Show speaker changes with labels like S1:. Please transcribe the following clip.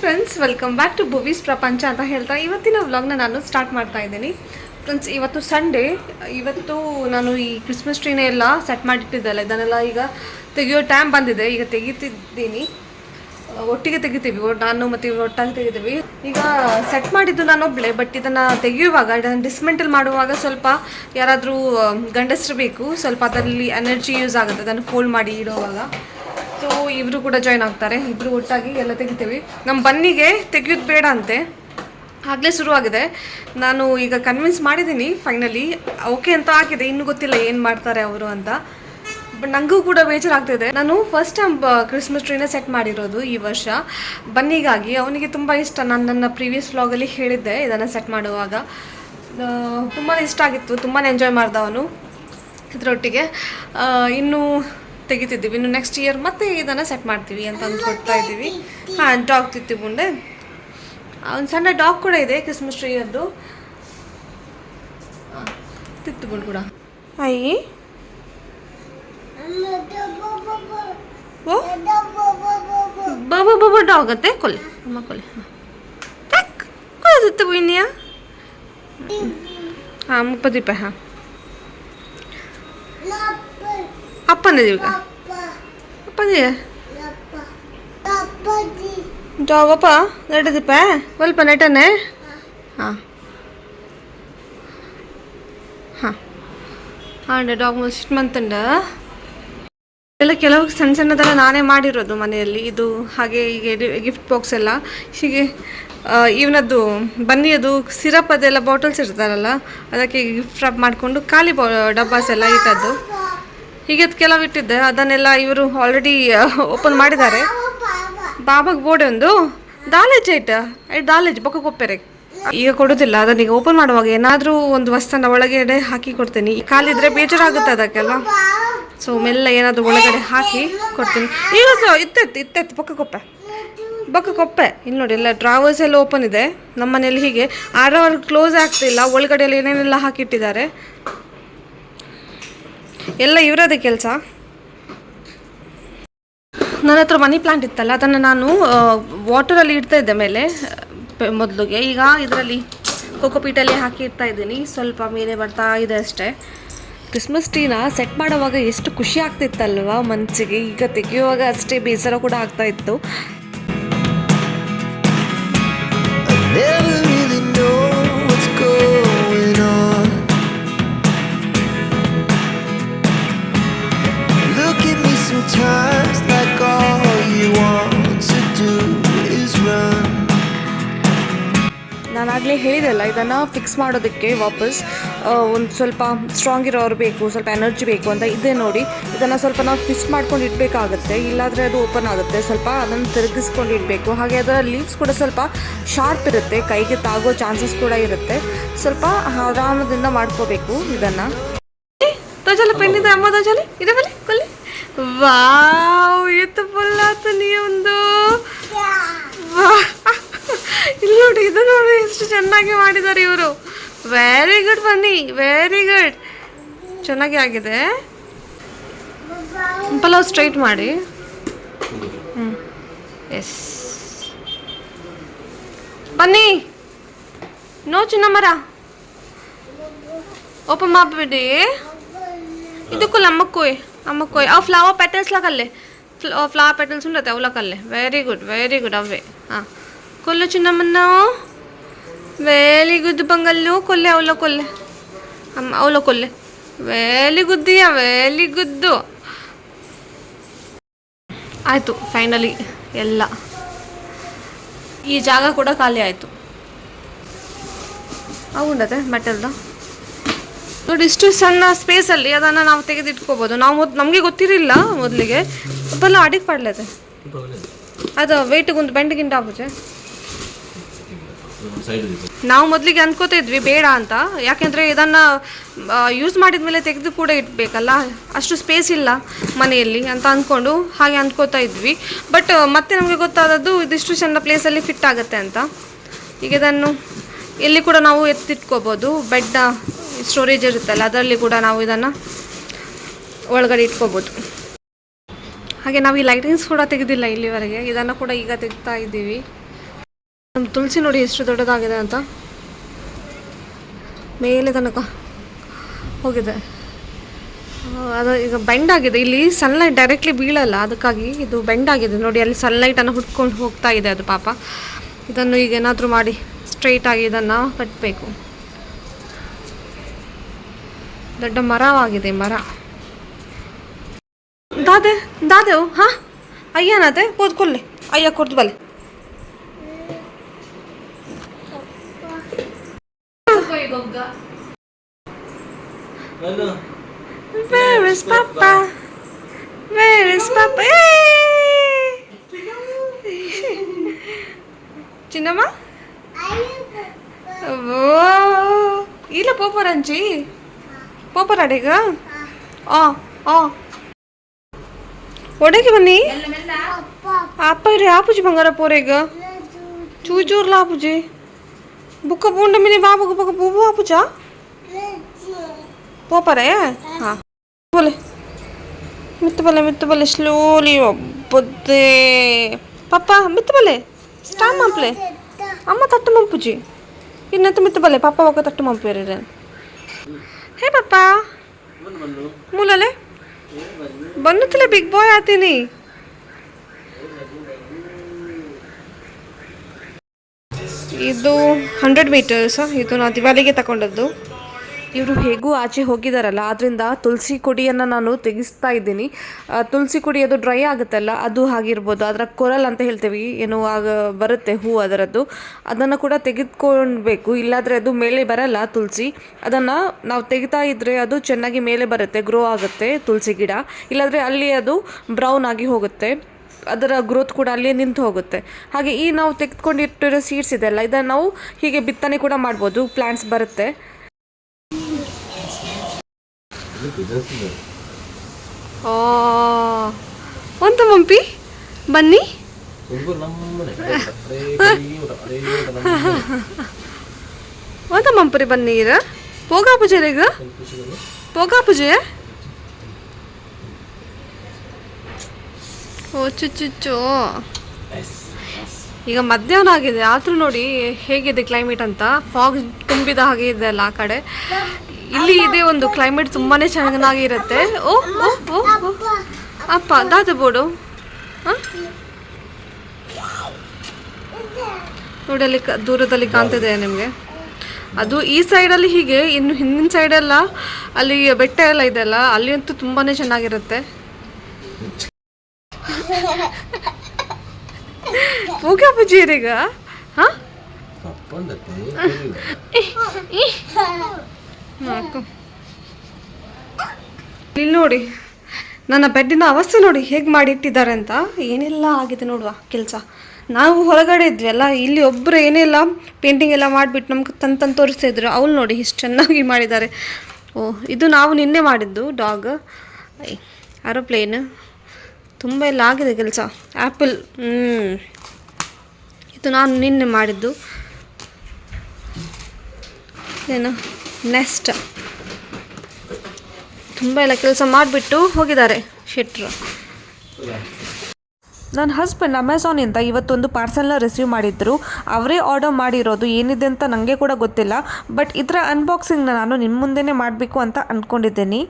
S1: Friends welcome back to Bhuvi's ಪ್ರಪಂಚ ಅಂತ ಹೇಳ್ತಾ ಇವತ್ತಿನ ವ್ಲಾಗ್ನ ನಾನು ಸ್ಟಾರ್ಟ್ ಮಾಡ್ತಾ ಇದ್ದೀನಿ. ಫ್ರೆಂಡ್ಸ್, ಇವತ್ತು ಸಂಡೇ ಇವತ್ತು ನಾನು ಈ ಕ್ರಿಸ್ಮಸ್ ಟ್ರೀನೇ ಎಲ್ಲ ಸೆಟ್ ಮಾಡಿಟ್ಟಿದ್ದಲ್ಲ, ಇದನ್ನೆಲ್ಲ ಈಗ ತೆಗೆಯೋ ಟೈಮ್ ಬಂದಿದೆ, ಈಗ ತೆಗಿತಿದ್ದೀನಿ. ಒಟ್ಟಿಗೆ ತೆಗಿತೀವಿ ನಾನು ಮತ್ತು ಇವ್ರು ಒಟ್ಟಾಗಿ ತೆಗಿತೀವಿ. ಈಗ ಸೆಟ್ ಮಾಡಿದ್ದು ನಾನು ಒಬ್ಳೆ ಬಟ್ ಇದನ್ನು ತೆಗೆಯುವಾಗ, ಇದನ್ನು ಡಿಸ್ಮೆಂಟಲ್ ಮಾಡುವಾಗ ಸ್ವಲ್ಪ ಯಾರಾದರೂ ಗಂಡಸರು ಸ್ವಲ್ಪ ಅದರಲ್ಲಿ ಎನರ್ಜಿ ಯೂಸ್ ಆಗುತ್ತೆ, ಅದನ್ನು ಫೋಲ್ಡ್ ಮಾಡಿ ಇಡುವಾಗ. ಸೊ ಇವರು ಕೂಡ ಜಾಯ್ನ್ ಆಗ್ತಾರೆ. ಇಬ್ಬರು ಒಟ್ಟಾಗಿ ಎಲ್ಲ ತೆಗಿತೀವಿ. ನಮ್ಮ ಬನ್ನಿಗೆ ತೆಗೆಯೋದು ಬೇಡ ಅಂತೆ. ಆಗಲೇ ಶುರುವಾಗಿದೆ. ನಾನು ಈಗ ಕನ್ವಿನ್ಸ್ ಮಾಡಿದ್ದೀನಿ ಫೈನಲಿ ಓಕೆ ಅಂತ ಆಗಿದೆ. ಇನ್ನೂ ಗೊತ್ತಿಲ್ಲ ಏನು ಮಾಡ್ತಾರೆ ಅವರು ಅಂತ. ಬಟ್ ನನಗೂ ಕೂಡ ಬೇಜಾರಾಗ್ತಿದೆ. ನಾನು ಫಸ್ಟ್ ಟೈಮ್ ಕ್ರಿಸ್ಮಸ್ ಟ್ರೀನ ಸೆಟ್ ಮಾಡಿರೋದು ಈ ವರ್ಷ. ಬನ್ನಿಗಾಗಿ ಅವನಿಗೆ ತುಂಬ ಇಷ್ಟ. ನಾನು ನನ್ನ ಪ್ರೀವಿಯಸ್ ವ್ಲಾಗಲ್ಲಿ ಹೇಳಿದ್ದೆ ಇದನ್ನು ಸೆಟ್ ಮಾಡುವಾಗ. ತುಂಬಾ ಇಷ್ಟ ಆಗಿತ್ತು. ತುಂಬಾ ಎಂಜಾಯ್ ಮಾಡ್ದ ಅವನು ಇದರೊಟ್ಟಿಗೆ. ಇನ್ನೂ ಇನ್ನು ತೆಗಿತಿದ್ದೀವಿ. ಇನ್ನು ನೆಕ್ಸ್ಟ್ ಇಯರ್ ಮತ್ತೆ ಇದನ್ನು ಸೆಟ್ ಮಾಡ್ತೀವಿ ಅಂತ ಅಂದ್ಕೊಡ್ತಾ ಇದ್ದೀವಿ. ಹಾಂ ಡಾಗ್ ತಿತ್ತಿ ಮುಂಡೆ ಒಂದು ಸಣ್ಣ ಡಾಗ್ ಕೂಡ ಇದೆ ಕ್ರಿಸ್ಮಸ್ ಟ್ರೀಯದ್ದು ತಿತ್ತು ಬುಂಡು ಕೂಡ. ಅಯ್ಯಿ. ಓ? ಬಾಬಾ ಬಾಬಾ ಡಾಗ್ ಅತ್ತೆ. ಕೊಲ್ಲೆ ಅಮ್ಮ ಕೊಲ್ಲಿ ಹಾಂ. ತಿತ್ತು ಇನ್ಯಾ. ಹಾಂ ಮುಪ್ಪತ್ತು ರೂಪಾಯಿ ಹಾಂ. ಅಪ್ಪನೇ ಈಗ. ಅಪ್ಪನೇ ಡಾಗಪ್ಪ ನೆಟ್ಟದಿಪ್ಪ ಸ್ವಲ್ಪ ನೆಟ್ಟನೆ ಹಾಂ. ಹಾಂ. ಹಾಂ ಡಾಗ್ ಸಿಟ್ ಮಂತಂಡ? ಎಲ್ಲ ಕೆಲವು ಸಣ್ಣ ಸಣ್ಣದೆಲ್ಲ ನಾನೇ ಮಾಡಿರೋದು ಮನೆಯಲ್ಲಿ. ಇದು ಹಾಗೆ ಹೀಗೆ ಗಿಫ್ಟ್ ಬಾಕ್ಸ್ ಎಲ್ಲ. ಹೀಗೆ ಇವನದ್ದು ಬನ್ನಿ ಅದು ಸಿರಪ್ ಅದೆಲ್ಲ ಬಾಟಲ್ಸ್ ಇರ್ತಾರಲ್ಲ ಅದಕ್ಕೆ ಗಿಫ್ಟ್ ರಾಪ್ ಮಾಡಿಕೊಂಡು ಖಾಲಿ ಡಬ್ಬಾಸ್ ಎಲ್ಲ ಇಟ್ಟದ್ದು. ಹೀಗೆ ಕೆಲವು ಇಟ್ಟಿದ್ದೆ ಅದನ್ನೆಲ್ಲ ಇವರು ಆಲ್ರೆಡಿ ಓಪನ್ ಮಾಡಿದ್ದಾರೆ. ಬಾಬಾಗ್ ಬೋರ್ಡ್ ಒಂದು. ದಾಲೇಜ್ ಐಟ ಐಟ್ ದಾಲೇಜ್ ಬೊಕ್ಕ ಕೊಪ್ಪೆರೆ. ಈಗ ಕೊಡೋದಿಲ್ಲ. ಅದನ್ನ ಈಗ ಓಪನ್ ಮಾಡುವಾಗ ಏನಾದರೂ ಒಂದು ವಸ್ತುನ ಒಳಗಡೆ ಹಾಕಿ ಕೊಡ್ತೀನಿ. ಕಾಲಿದ್ರೆ ಬೇಜಾರಾಗುತ್ತೆ ಅದಕ್ಕೆಲ್ಲ ಸೊ ಮೆಲ್ಲ ಏನಾದರೂ ಒಳಗಡೆ ಹಾಕಿ ಕೊಡ್ತೀನಿ. ಈಗ ಸೊ, ಇತ್ತೆತ್ತು ಬೊಕ್ಕ ಕೊಪ್ಪೆ. ಬೊಕ್ಕ ಕೊಪ್ಪೆ. ಇಲ್ಲಿ ನೋಡಿ, ಎಲ್ಲ ಡ್ರಾವರ್ಸ್ ಎಲ್ಲ ಓಪನ್ ಇದೆ. ನಮ್ಮ ಮನೇಲಿ ಹೀಗೆ. ಆ ಡ್ರಾವರ್ ಕ್ಲೋಸ್ ಆಗ್ತಿಲ್ಲ. ಒಳಗಡೆ ಎಲ್ಲ ಏನೇನೆಲ್ಲ ಹಾಕಿಟ್ಟಿದ್ದಾರೆ. ಎಲ್ಲ ಇವರದೇ ಕೆಲಸ? ನನ್ನ ಹತ್ರ ಮನಿ ಪ್ಲಾಂಟ್ ಇತ್ತಲ್ಲ, ಅದನ್ನು ನಾನು ವಾಟರಲ್ಲಿ ಇಡ್ತಾ ಇದ್ದೆ ಮೇಲೆ ಮೊದಲಿಗೆ. ಈಗ ಇದರಲ್ಲಿ ಕೋಕೋಪೀಟಲ್ಲಿ ಹಾಕಿ ಇಡ್ತಾ ಇದ್ದೀನಿ. ಸ್ವಲ್ಪ ಮೇಲೆ ಬರ್ತಾ ಇದೆ ಅಷ್ಟೇ. ಕ್ರಿಸ್ಮಸ್ ಟೀನ ಸೆಟ್ ಮಾಡೋವಾಗ ಎಷ್ಟು ಖುಷಿ ಆಗ್ತಿತ್ತಲ್ವ ಮನಸ್ಸಿಗೆ ಈಗ ತೆಗೆಯುವಾಗ ಅಷ್ಟೇ ಬೇಸರ ಕೂಡ ಆಗ್ತಾ ನಾನಾಗಲೇ ಹೇಳಿದೆಲ್ಲ ಇದನ್ನು ಫಿಕ್ಸ್ ಮಾಡೋದಕ್ಕೆ ವಾಪಸ್ ಒಂದು ಸ್ವಲ್ಪ ಸ್ಟ್ರಾಂಗ್ ಇರೋರು ಬೇಕು ಸ್ವಲ್ಪ ಎನರ್ಜಿ ಬೇಕು ಅಂತ ಇದೆ ನೋಡಿ. ಇದನ್ನು ಸ್ವಲ್ಪ ನಾವು ಫಿಕ್ಸ್ ಮಾಡ್ಕೊಂಡು ಇಡಬೇಕಾಗುತ್ತೆ. ಇಲ್ಲಾದರೆ ಅದು ಓಪನ್ ಆಗುತ್ತೆ. ಸ್ವಲ್ಪ ಅದನ್ನು ತಿರುಗಿಸ್ಕೊಂಡು ಇಡಬೇಕು. ಹಾಗೆ ಅದರ ಲೀವ್ಸ್ ಕೂಡ ಸ್ವಲ್ಪ ಶಾರ್ಪ್ ಇರುತ್ತೆ. ಕೈಗೆ ತಾಗೋ ಚಾನ್ಸಸ್ ಕೂಡ ಇರುತ್ತೆ. ಸ್ವಲ್ಪ ಆರಾಮದಿಂದ ಮಾಡ್ಕೋಬೇಕು ಇದನ್ನು. ತಜಲ ಪೆನ್ ಇದೆ ಅಮ್ಮ ತೋಜಲಿ ಇದೆ ಕೊಲ್ಲಿ. ವಾವ್ ಎತ್ತು ಪೊಲ್ಲಾತ ನೀ ಒಂದು ವಾಹ್. ಇಲ್ಲಿ ನೋಡಿ ಇದು ನೋಡಿ ಎಷ್ಟು ಚೆನ್ನಾಗಿ ಮಾಡಿದ್ದಾರೆ ಇವರು. ವೆರಿ ಗುಡ್ ಬನ್ನಿ. ವೆರಿ ಗುಡ್ ಚೆನ್ನಾಗಿ ಆಗಿದೆ. ಪಲಾವ್ ಸ್ಟ್ರೈಟ್ ಮಾಡಿ. ಎಸ್ ಬನ್ನಿ. ನೋ ಚಿನ್ನಮ್ಮರ ಓಪನ್ ಮಾಡಿಬಿಡಿ. ಇದಕ್ಕಲ್ಲ ಅಮ್ಮಕ್ಕೋಯ್ ಅಮ್ಮಕ್ಕೋಯ್ ಆ ಫ್ಲವರ್ ಪ್ಯಾಟರ್ನ್ಸ್ ಪೆಟಲ್ಸ್ಲಾಗಲ್ಲೇ ಫ್ಲವರ್ ಪ್ಯಾಟರ್ನ್ಸ್ ಉಂಟತ್ತೆ ಅವಲಕ್ಕಲ್ಲೇ ವೆರಿ ಗುಡ್ ವೆರಿ ಗುಡ್ ಅವೇ ಹಾಂ. ಕೊಲ್ಲು ಚಿನ್ನಮ್ಮನ? ವೆರಿ ಗುಡ್ ಬಂಗಲ್ಲು ಕೊಲ್ಲೆ ಅವಳ ಕೊಲ್ಲೆ ಅಮ್ಮ ಅವಲ ಕೊಲ್ಲೆ ವೆರಿ ಗುದ್ದಿಯ ವೆರಿ ಗುದ್ದು ಆಯಿತು ಫೈನಲಿ ಎಲ್ಲ. ಈ ಜಾಗ ಕೂಡ ಖಾಲಿ ಆಯಿತು. ಅವುಂಡತೆ ಮೆಟಲ್ದ ನೋಡಿ, ಇಷ್ಟು ಸಣ್ಣ ಸ್ಪೇಸಲ್ಲಿ ಅದನ್ನು ನಾವು ತೆಗೆದಿಟ್ಕೋಬೋದು. ನಾವು ಮೊದ್, ನಮಗೆ ಗೊತ್ತಿರಲಿಲ್ಲ ಮೊದಲಿಗೆ. ಬಲ್ಲ ಅಡಿಗೆ ಪಡ್ಲದೆ ಅದು ವೆಯ್ಟಿಗೊಂದು ಬೆಂಡ್ಗಿಂಟ ಆಗುತ್ತೆ. ನಾವು ಮೊದಲಿಗೆ ಅನ್ಕೋತಾ ಇದ್ವಿ, ಬೇಡ ಅಂತ. ಯಾಕೆಂದರೆ ಇದನ್ನು ಯೂಸ್ ಮಾಡಿದ ಮೇಲೆ ತೆಗೆದು ಕೂಡ ಇಡಬೇಕಲ್ಲ? ಅಷ್ಟು ಸ್ಪೇಸ್ ಇಲ್ಲ ಮನೆಯಲ್ಲಿ ಅಂತ ಅಂದ್ಕೊಂಡು ಹಾಗೆ ಅನ್ಕೋತಾ ಇದ್ವಿ. ಬಟ್ ಮತ್ತೆ ನಮಗೆ ಗೊತ್ತಾದದ್ದು ಇದಿಷ್ಟು ಸಣ್ಣ ಪ್ಲೇಸಲ್ಲಿ ಫಿಟ್ ಆಗುತ್ತೆ ಅಂತ. ಈಗ ಇದನ್ನು ಇಲ್ಲಿ ಕೂಡ ನಾವು ಎತ್ತಿಟ್ಕೋಬೋದು. ಬೆಡ್ ಸ್ಟೋರೇಜ್ ಇರುತ್ತಲ್ಲ, ಅದರಲ್ಲಿ ಕೂಡ ನಾವು ಇದನ್ನು ಒಳಗಡೆ ಇಟ್ಕೋಬೋದು. ಹಾಗೆ ನಾವು ಈ ಲೈಟಿಂಗ್ಸ್ ಕೂಡ ತೆಗೆದಿಲ್ಲ ಇಲ್ಲಿವರೆಗೆ. ಇದನ್ನು ಕೂಡ ಈಗ ತೆಗ್ತಾ ಇದ್ದೀವಿ. ನಮ್ಮ ತುಳಸಿ ನೋಡಿ ಎಷ್ಟು ದೊಡ್ಡದಾಗಿದೆ ಅಂತ. ಮೇಲೆ ತನಕ ಹೋಗಿದೆ. ಅದು ಈಗ ಬೆಂಡ್ ಆಗಿದೆ. ಇಲ್ಲಿ ಸನ್ಲೈಟ್ ಡೈರೆಕ್ಟ್ಲಿ ಬೀಳಲ್ಲ. ಅದಕ್ಕಾಗಿ ಇದು ಬೆಂಡ್ ಆಗಿದೆ. ನೋಡಿ, ಅಲ್ಲಿ ಸನ್ಲೈಟನ್ನು ಹುಡ್ಕೊಂಡು ಹೋಗ್ತಾ ಇದೆ ಅದು ಪಾಪ. ಇದನ್ನು ಈಗ ಏನಾದರೂ ಮಾಡಿ ಸ್ಟ್ರೈಟ್ ಆಗಿ ಇದನ್ನು ಕಟ್ಟಬೇಕು ದೊಡ್ಡ ಮರವಾಗಿದೆ ಮರ. ದಾದೆ, ದಾದೆವು, ಹಾಂ? ಅಯ್ಯನಾದೆ ಕೂತ್ಕೊಳ್ಳಿ ಅಯ್ಯ Goga. Ano? Where is Papa? Where is Papa? చిన్నమ్మా ఇలా పోపరాంచి పోపరాడేగా ಒಡಗೆ ಬನ್ನಿ ಅಪ್ಪ ಇರಿ ಆಪುಜಿ ಬಂಗಾರ ಪೋರೇಗ ಚೂಚೂರ್ಲ ಆಪುಜಿ ಬುಕ್ಕ ಪೂಂಡ ಮಿನಿ ಬಾಬುಗ ಬುಕ್ಕ ಬೂಬು ಆಪುಜಾ పోపరే బోలే మిత్తబలే మిత్తబలే స్లోలీ ఒబ్బొద్దే పప్ప మిత్తబలే స్టామ్ మంపలే అమ్మ తట్టు మంపుజి ಇನ್ನಂತ ಮಿತ್ತಬಲ್ಲೆ ಪಪ್ಪ ಒಕ್ಕ ತಟ್ಟು ಮಂಪೇರಿ ಹೇ ಪಪ್ಪ ಮೂಲಲೆ ಬನ್ನುತ್ತಲೇ ಬಿಗ್ ಬಾಯ್ ಆತೀನಿ ಇದು ಹಂಡ್ರೆಡ್ ಮೀಟರ್ಸ್ ಇದು ನಾ ದಿವಾಲಿಗೆ ತಗೊಂಡದ್ದು ಇವರು ಹೇಗೂ ಆಚೆ ಹೋಗಿದಾರಲ್ಲ ಅದರಿಂದ ತುಳಸಿ ಕೊಡಿಯನ್ನು ನಾನು ತೆಗಿಸ್ತಾ ಇದ್ದೀನಿ. ತುಳಸಿ ಕುಡಿ ಅದು ಡ್ರೈ ಆಗುತ್ತಲ್ಲ, ಅದು ಆಗಿರ್ಬೋದು ಅದರ ಕೊರಲ್ ಅಂತ ಹೇಳ್ತೀವಿ, ಏನು ಆಗ ಬರುತ್ತೆ ಹೂ ಅದರದ್ದು. ಅದನ್ನು ಕೂಡ ತೆಗೆದುಕೊಳ್ಬೇಕು, ಇಲ್ಲಾಂದರೆ ಅದು ಮೇಲೆ ಬರಲ್ಲ ತುಳಸಿ ಅದನ್ನು ನಾವು ತೆಗಿತಾ ಇದ್ದರೆ ಅದು ಚೆನ್ನಾಗಿ ಮೇಲೆ ಬರುತ್ತೆ ಗ್ರೋ ಆಗುತ್ತೆ ತುಳಸಿ ಗಿಡ. ಇಲ್ಲಾಂದರೆ ಅಲ್ಲಿ ಅದು ಬ್ರೌನ್ ಆಗಿ ಹೋಗುತ್ತೆ. ಅದರ ಗ್ರೋತ್ ಕೂಡ ಅಲ್ಲೇ ನಿಂತು ಹೋಗುತ್ತೆ. ಹಾಗೆ ಈ ನಾವು ತೆಗೆದುಕೊಂಡಿಟ್ಟಿರೋ ಸೀಡ್ಸ್ ಇದೆಲ್ಲ, ಇದನ್ನು ನಾವು ಹೀಗೆ ಬಿತ್ತನೆ ಕೂಡ ಮಾಡ್ಬೋದು ಪ್ಲ್ಯಾಂಟ್ಸ್ ಬರುತ್ತೆ. ಅಂತ ಮಂಪಿ ಬನ್ನಿ. ಒಂತ ಮಂಪರಿ ಇರ. ಪೋಗಾ ಪೂಜೆ ಪೋಗಾ ಪೂಜೆ ಓ ಚುಚ್ಚುಚ್ಚು ಈಗ ಮಧ್ಯಾಹ್ನ ಆಗಿದೆ. ಆದರೂ ನೋಡಿ ಹೇಗಿದೆ ಕ್ಲೈಮೇಟ್ ಅಂತ. ಫಾಗ್ ತುಂಬಿದ ಹಾಗೆ ಇದೆ ಅಲ್ಲ ಆ ಕಡೆ. ಇಲ್ಲಿ ಇದೆ ಒಂದು ಕ್ಲೈಮೇಟ್ ತುಂಬಾನೇ ಚೆನ್ನಾಗಿರುತ್ತೆ ಓ ಓ ಓ. ಅಪ್ಪ ದಾದ ಬೋಡು ನೋಡಿ ಅಲ್ಲಿ ದೂರದಲ್ಲಿ ಕಾಣ್ತಿದೆ ನಿಮಗೆ. ಅದು ಈ ಸೈಡಲ್ಲಿ ಹೀಗೆ ಇನ್ನು ಹಿಂದಿನ ಸೈಡೆಲ್ಲ ಅಲ್ಲಿ. ಬೆಟ್ಟ ಎಲ್ಲ ಇದೆಲ್ಲ ಅಲ್ಲಿ. ಅಂತೂ ತುಂಬಾ ಚೆನ್ನಾಗಿರುತ್ತೆ. ಪೂಗ ಪೂಜೆರೀಗ ಹಾಂ ಇಲ್ಲಿ ನೋಡಿ ನನ್ನ ಬೆಡ್ಡಿನ ಅವಸ್ಥೆ ನೋಡಿ ಹೇಗೆ ಮಾಡಿಟ್ಟಿದ್ದಾರೆ ಅಂತ. ಏನೆಲ್ಲ ಆಗಿದೆ ನೋಡುವ ಕೆಲಸ. ನಾವು ಹೊರಗಡೆ ಇದ್ವಿ ಅಲ್ಲ ಇಲ್ಲಿ ಒಬ್ಬರು ಏನೆಲ್ಲ ಪೇಂಟಿಂಗ್ ಎಲ್ಲ ಮಾಡಿಬಿಟ್ಟು ನಮ್ಗೆ ತಂದು ತಂದು ತೋರಿಸ್ತಾ ಇದ್ರು. ಅವ್ಳು ನೋಡಿ ಇಷ್ಟು ಚೆನ್ನಾಗಿ ಮಾಡಿದ್ದಾರೆ. ಓ ಇದು ನಾವು ನಿನ್ನೆ ಮಾಡಿದ್ದು ಡಾಗ್. ಏರೋಪ್ಲೇನ್ ತುಂಬ ಎಲ್ಲ ಆಗಿದೆ ಕೆಲಸ. ಆ್ಯಪಲ್ ಹ್ಞೂ ಇದು ನಾನು ನಿನ್ನೆ ಮಾಡಿದ್ದು. ಏನು? ನೆಸ್ಟ್ ತುಂಬ ಎಲ್ಲ ಕೆಲಸ ಮಾಡಿಬಿಟ್ಟು ಹೋಗಿದ್ದಾರೆ ಶೆಟ್ರು. ನನ್ನ ಹಸ್ಬೆಂಡ್ ಅಮೆಝಾನಿಂದ ಇವತ್ತೊಂದು ಪಾರ್ಸೆಲ್ನ ರಿಸೀವ್ ಮಾಡಿದ್ರು. ಅವರೇ ಆರ್ಡರ್ ಮಾಡಿರೋದು ಏನಿದೆ ಅಂತ ನನಗೆ ಕೂಡ ಗೊತ್ತಿಲ್ಲ. ಬಟ್ ಇದರ ಅನ್ಬಾಕ್ಸಿಂಗ್ನ ನಾನು ನಿಮ್ಮ ಮುಂದೆನೇ ಮಾಡಬೇಕು ಅಂತ ಅಂದ್ಕೊಂಡಿದ್ದೀನಿ